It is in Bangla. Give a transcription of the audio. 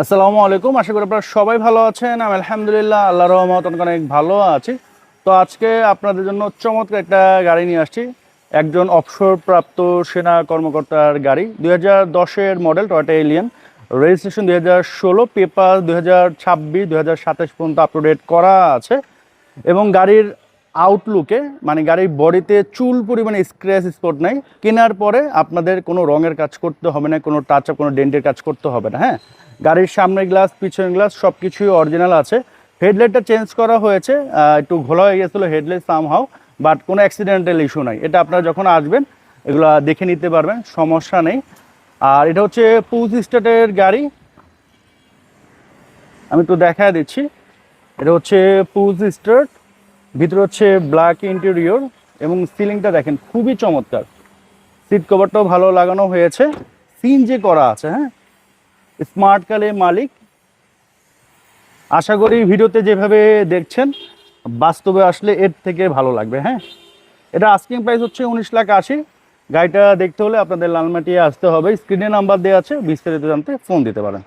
আসসালামু আলাইকুম, আশা করি আপনারা সবাই ভালো আছেন। আমি আলহামদুলিল্লাহ আল্লাহ রহমত অনেক ভালো আছি। তো আজকে আপনাদের জন্য চমৎকার একটা গাড়ি নিয়ে আসছি। একজন অবসরপ্রাপ্ত সেনা কর্মকর্তার গাড়ি। দুই হাজার দশের মডেল টয়টা এলিয়ান রেজিস্ট্রেশন দুই হাজার ষোলো পেপার দুই হাজার ছাব্বিশ, দুই হাজার সাতাশ পর্যন্ত আপটুডেট করা আছে। এবং গাড়ির আউটলুকে মানে গাড়ির বডিতে চুল পরিমাণে স্ক্র্যাচ স্পট নাই। কেনার পরে আপনাদের কোনো রঙের কাজ করতে হবে না, কোনো টাচ আপ কোনো ডেন্টের কাজ করতে হবে না হ্যাঁ? গাড়ির সামনের গ্লাস পিছনের গ্লাস সব কিছুই অরিজিনাল আছে। হেডলাইটটা চেঞ্জ করা হয়েছে একটু ঘোলা হয়ে গেছিল হেডলাইট সামহাও বাট কোনো অ্যাক্সিডেন্টাল ইস্যু নাই। এটা আপনারা যখন আসবেন, এগুলো দেখে নিতে পারবেন, সমস্যা নেই। আর এটা হচ্ছে পুজ স্টার্টের গাড়ি। আমি একটু দেখা দিচ্ছি। এটা হচ্ছে পুজ স্টার্ট ভিতরে হচ্ছে ব্ল্যাক ইন্টেরিয়র এবং সিলিংটা দেখেন, খুবই চমৎকার। সিট কভারটাও ভালো লাগানো হয়েছে। সিন যে করা আছে হ্যাঁ? স্মার্ট কালের মালিক। আশা করি ভিডিওতে যেভাবে দেখছেন, বাস্তবে আসলে এর থেকে ভালো লাগবে হ্যাঁ? এটা আস্কিং প্রাইস হচ্ছে উনিশ লাখ আশি। গাড়িটা দেখতে হলে আপনাদের লালমাটিয়ে আসতে হবে। স্ক্রিনে নাম্বার দেওয়া আছে, বিস্তারিত জানতে ফোন দিতে পারেন।